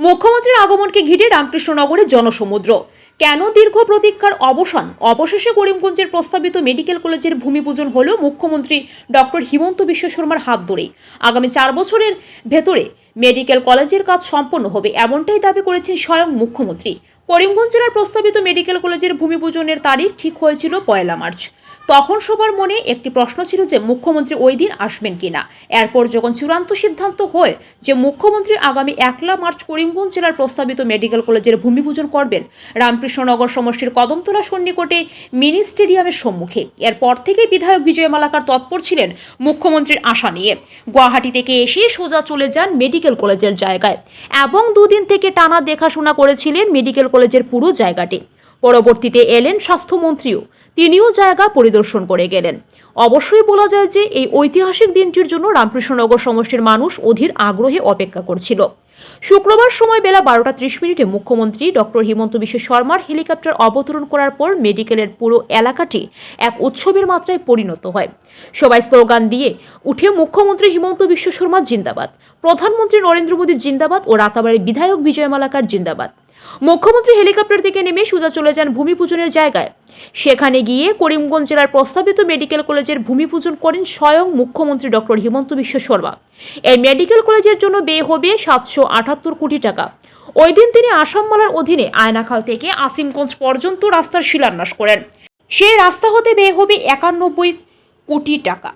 মুখ্যমন্ত্রীর আগমনকে ঘিরে রামকৃষ্ণনগরে জনসমুদ্র। কেন দীর্ঘ প্রতীক্ষার অবসান? অবশেষে করিমগঞ্জের প্রস্তাবিত মেডিকেল কলেজের ভূমিপূজন হল মুখ্যমন্ত্রী ডক্টর হিমন্ত বিশ্ব শর্মার হাত ধরেই। আগামী চার বছরের ভেতরে মেডিকেল কলেজের কাজ সম্পন্ন হবে এমনটাই দাবি করেছেন স্বয়ং মুখ্যমন্ত্রী। করিমগঞ্জ জেলার প্রস্তাবিত মেডিকেল কলেজের ভূমিপূজনের তারিখ ঠিক হয়েছিল পয়লা মার্চ। তখন সবার মনে একটি প্রশ্ন ছিল যে মুখ্যমন্ত্রী ওই দিন আসবেন কিনা। এরপর যখন চূড়ান্ত সিদ্ধান্ত হয় যে মুখ্যমন্ত্রী আগামী একলা মার্চ করিমগঞ্জ জেলার প্রস্তাবিত মেডিকেল কলেজের ভূমিপূজন করবেন রামকৃষ্ণনগর সমষ্টির কদমতলা সন্নিকটে মিনি স্টেডিয়ামের সম্মুখে। এরপর থেকেই বিধায়ক বিজয় মালাকার তৎপর ছিলেন মুখ্যমন্ত্রীর আশা নিয়ে। গুয়াহাটি থেকে এসে সোজা চলে যান মেডিকেল কলেজের জায়গায়। এবং দুদিন থেকে টানা দেখাশোনা করেছিলেন মেডিকেল কলেজের পুরো জায়গাটি। পরবর্তীতে এলেন স্বাস্থ্যমন্ত্রীও। তিনিও জায়গা পরিদর্শন করে গেলেন। অবশ্যই বলা যায় যে এই ঐতিহাসিক দিনটির জন্য রামকৃষ্ণনগর সমষ্টির মানুষ অধীর আগ্রহে অপেক্ষা করছিল। শুক্রবার সময় বেলা বারোটা ত্রিশ মিনিটে মুখ্যমন্ত্রী ডক্টর হিমন্ত বিশ্ব শর্মার হেলিকপ্টার অবতরণ করার পর মেডিকেলের পুরো এলাকাটি এক উৎসবের মাত্রায় পরিণত হয়। সবাই স্লোগান দিয়ে উঠে মুখ্যমন্ত্রী হিমন্ত বিশ্ব শর্মা জিন্দাবাদ। প্রধানমন্ত্রী নরেন্দ্র মোদী জিন্দাবাদ ও রাতাবাড়ির বিধায়ক বিজয় মালাকার জিন্দাবাদ। মুখ্যমন্ত্রী হেলিকপ্টার থেকে নেমে সোজা চলে যান ভূমি পূজনের জায়গায়। সেখানে গিয়ে করিমগঞ্জ জেলার প্রস্তাবিত মেডিকেল কলেজের ভূমি পূজন করেন স্বয়ং মুখ্যমন্ত্রী ডক্টর হিমন্ত বিশ্ব শর্মা। এই মেডিকেল কলেজের জন্য ব্যয় হবে সাতশো আটাত্তর কোটি টাকা। ওই দিন তিনি আসামমালার অধীনে আয়নাখাল থেকে আসিমগঞ্জ পর্যন্ত রাস্তার শিলান্যাস করেন। সেই রাস্তা হতে ব্যয় হবে একানব্বই কোটি টাকা।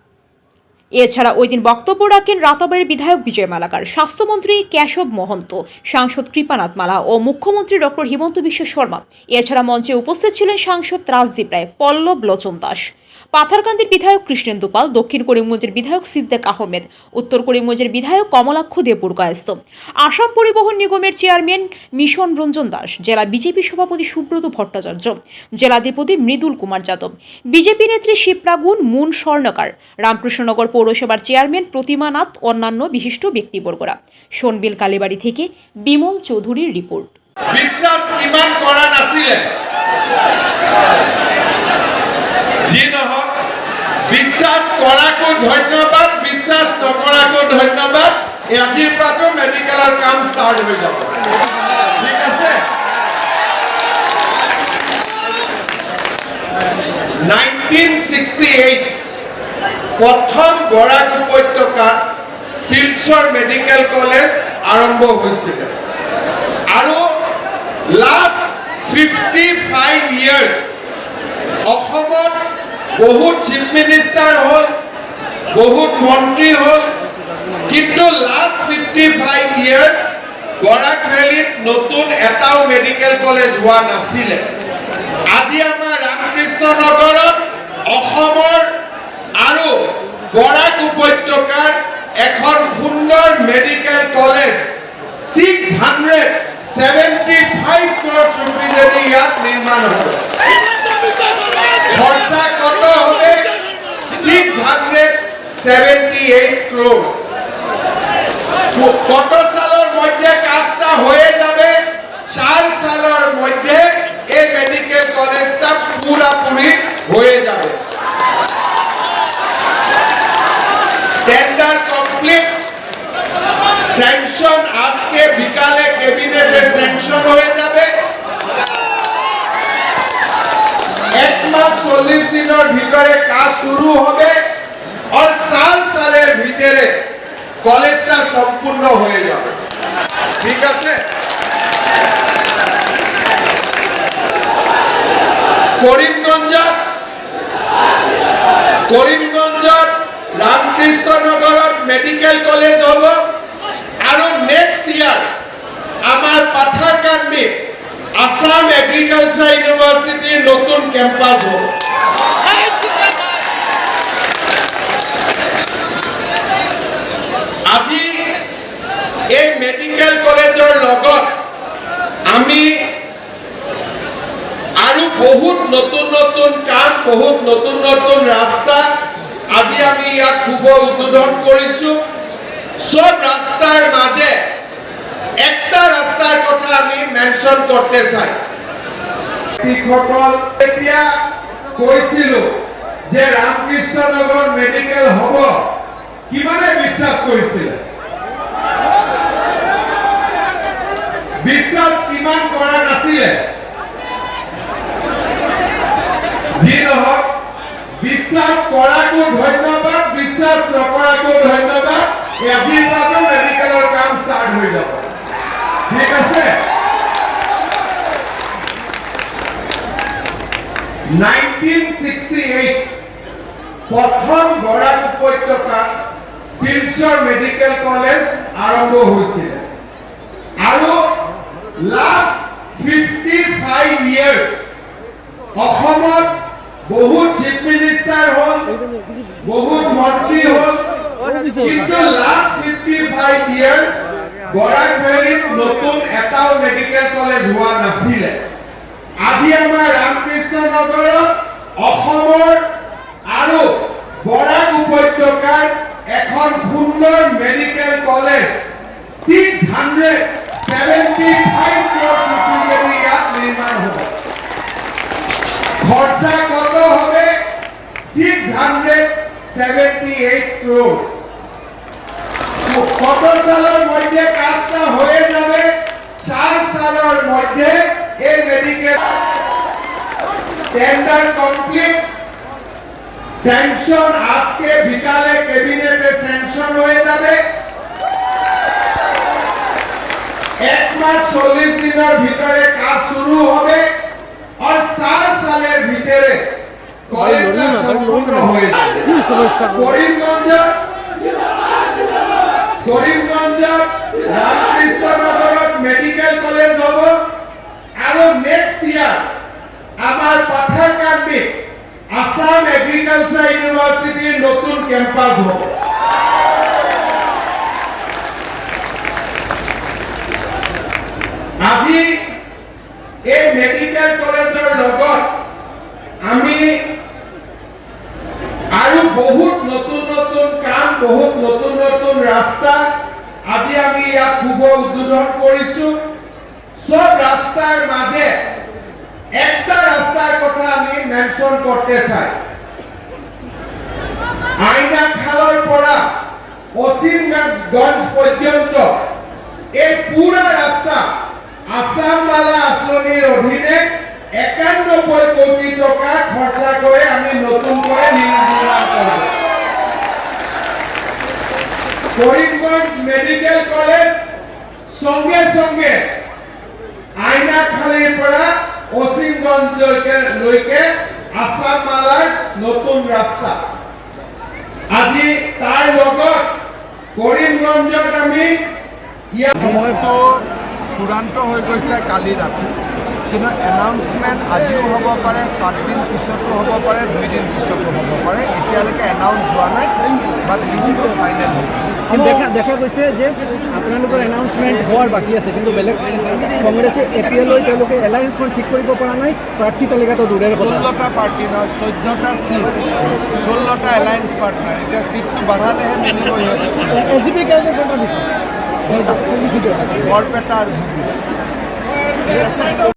এছাড়া ওই দিন বক্তব্য রাখেন রাতাবাড়ির বিধায়ক বিজয় মালাকার, স্বাস্থ্যমন্ত্রী কেশব মহন্ত, সাংসদ কৃপানাথ মালা ও মুখ্যমন্ত্রী ডক্টর হিমন্ত বিশ্ব শর্মা। এছাড়া মঞ্চে উপস্থিত ছিলেন সাংসদ ত্রাসদীপ রায়, পল্লব লোচন দাস। পাথারকান্দির বিধায়ক কৃষ্ণেন্দু পাল, দক্ষিণ করিমগঞ্জের বিধায়ক সিদ্দেক আহমেদ, উত্তর করিমগঞ্জের বিধায়ক কমলাক্ষ দেবপুরকায়স্ত আসাম পরিবহন নিগমের চেয়ারম্যান মিশন রঞ্জন দাস, জেলা বিজেপি সভাপতি সুব্রত ভট্টাচার্য জেলাধিপতি মৃদুল কুমার যাদব। বিজেপি নেত্রী শিপ্রাগুন মুন স্বর্ণকার, রামকৃষ্ণনগর পৌরসভার চেয়ারম্যান প্রতিমা নাথ, অন্যান্য বিশিষ্ট ব্যক্তিবর্গরা। সোনবিল কালীবাড়ি থেকে বিমল চৌধুরীর রিপোর্ট। বিশ্বাস ইমান কৰা নাছিলে? বিশ্বাস ধন্যবাদ বিশ্বাস ধন্যবাদ কাম যাব। ঠিক আছে? নাইনটিন ছিক্সটি এইট প্ৰথম বৰাক উপত্যকাত শিলচৰ মেডিকেল কলেজ আৰম্ভ হৈছিলে। আৰু লাষ্ট ফিফটি ফাইভ ইয়াৰ্ছ অসমত বহুত চিফ মিনিষ্টাৰ হ'ল, বহুত মন্ত্ৰী হ'ল, কিন্তু last fifty five years Barak ভেলীত নতুন এটাও মেডিকেল কলেজ হোৱা নাছিলে। আজি আমাৰ ৰামকৃষ্ণ নগৰত অসমৰ আৰু বৰাক উপত্যকাৰ এখন সুন্দৰ medical college six hundred seventy five crore ৰুপিৰেদি ইয়াত নিৰ্মাণ হ'ব খরচা কত হবে? Six hundred seventy eight crore কত সালের মধ্যে কাজটা হয়ে যাবে? চার সালের মধ্যে এই মেডিকেল কলেজটা পুরাপুরি হয়ে যাবে টেন্ডার কমপ্লিট স্যাংশন আজকে বিকালে ক্যাবিনেটে স্যাংশন হয়ে যাবে। এক মাস চল্লিশ দিনের ভিতরে কাজ শুরু হবে। আর চার সালের ভিতরে কলেজটা সম্পূর্ণ হয়ে যাবে। ঠিক আছে? করিমগঞ্জত করিমগঞ্জত রামকৃষ্ণনগৰত মেডিকেল কলেজ হ'ব নেক্সট ইয়াৰ আমাৰ পাথাৰকান্দিত আসাম এগ্রিকালচার ইউনিভার্সিটির নতুন ক্যাম্পাস হ'ব আজি এই মেডিকেল কলেজৰ লগত আমি আৰু বহুত নতুন নতুন কাম, বহুত নতুন নতুন ৰাস্তা আজি আমি ইয়াত শুভ উদ্বোধন কৰিছো। চব ৰাস্তাৰ মাজে একটা ৰাস্তাৰ কথা আমি মেনশ্যন করতে চাই। যে ৰামকৃষ্ণনগৰ মেডিকেল হ'ব। কিমানে বিশ্বাস কৰিছিলে? বিশ্বাস কিমান কৰা নাছিলে। যি নহওক, বিশ্বাস কৰাকো ধন্যবাদ, বিশ্বাস নকৰাকো ধন্যবাদ আজিৰ পৰা মেডিকেলৰ কাম ষ্টাৰ্ট হৈ যাব। ঠিক আছে? এইট প্ৰথম উপত্যকাত শিলচৰ মেডিকেল কলেজ আৰম্ভ হৈছিল আৰু লাষ্ট ফিফটি ফাইভ ইয়াৰ্ছ অসমত বহুত চিফ মিনিষ্টাৰ হ'ল, বহুত মন্ত্ৰী হ'ল, কিন্তু last fifty five years Barak নতুন এটাও মেডিকেল কলেজ হোৱা নাছিলে। আজি আমাৰ ৰামকৃষ্ণ নগৰত অসমৰ আৰু বৰাক উপত্যকাৰ এখন সুন্দৰ medical college six hundred seventy five crore ইয়াত নিৰ্মাণ হ'ব। খরচা কত হবে? Six hundred seventy eight crore সালের মধ্যে কাজটা হয়ে যাবে। চার সালের মধ্যে এই মেডিকেল টেন্ডার কমপ্লিট স্যাংশন আজকে বিকালে ক্যাবিনেটে স্যাংশন হয়ে যাবে। এক মাস চল্লিশ দিনের ভিতরে কাজ শুরু হবে। আর চার সালের ভিতরে কলেজটা সম্পূর্ণ হয়ে যাবে। কি সমস্যা করিমগঞ্জ করিমগঞ্জ রামকৃষ্ণনগরত মেডিকেল কলেজ হব আৰু নেক্সট ইয়াৰ আমাৰ পাথাৰকান্দিত আসাম এগ্ৰিকালচাৰ ইউনিভাৰ্চিটিৰ নতুন আজি এই মেডিকেল কলেজৰ আমি আৰু বহুত নতুন নতুন কাম, বহুত নতুন নতুন ৰাস্তা আজি আমি ইয়াত শুভ উদ্বোধন কৰিছো। সব রাস্তার মাঝে একটা রাস্তার কথা আমি মেনশন করতে চাই। আইনা খালৰ পৰা অসীমগঞ্জ পৰ্যন্ত এই পুরা রাস্তা আসাম বালা আঁচনির অধীনে একানব্বই কোটি টকা খরচা করে আমি নতুন করে নির্মাণ করব। করিমগঞ্জ মেডিকেল কলেজ সঙ্গে সঙ্গে আইনাখালীৰ পৰা অসীমগঞ্জলৈকে লৈকে আসাম মালাৰ নতুন ৰাস্তা আজি তাৰ লগত কৰিমগঞ্জত আমি সময়টো চূড়ান্ত হৈ গৈছে কালি ৰাতি। কিন্তু এনাউন্সমেণ্ট আজিও হ'ব পাৰে সাত দিন পিছতো হ'ব পাৰে দুই দিন পিছতো হ'ব পাৰে এতিয়ালৈকে এনাউন্স হোৱা নাই বাট লিষ্টটো ফাইনেল হ'ব দেখা দেখা গৈছে যে আপোনালোকৰ এনাউন্সমেণ্ট হোৱাৰ বাকী আছে কিন্তু বেলেগ কংগ্ৰেছে এতিয়ালৈ তেওঁলোকে এলায়েন্সখন ঠিক কৰিব পৰা নাই প্ৰাৰ্থী তালিকাটো দূৰেৰ ষোল্লটা পাৰ্টি নহয় চৈধ্যটা চিট ষোল্লটা এলায়েন্স পাৰ্টনাৰ এতিয়া চিটটো বাঢ়ালেহে মিলিব এ জি পি কেনেকৈ কেনেকুৱা দিছে বৰপেটা আৰু ধুবুৰী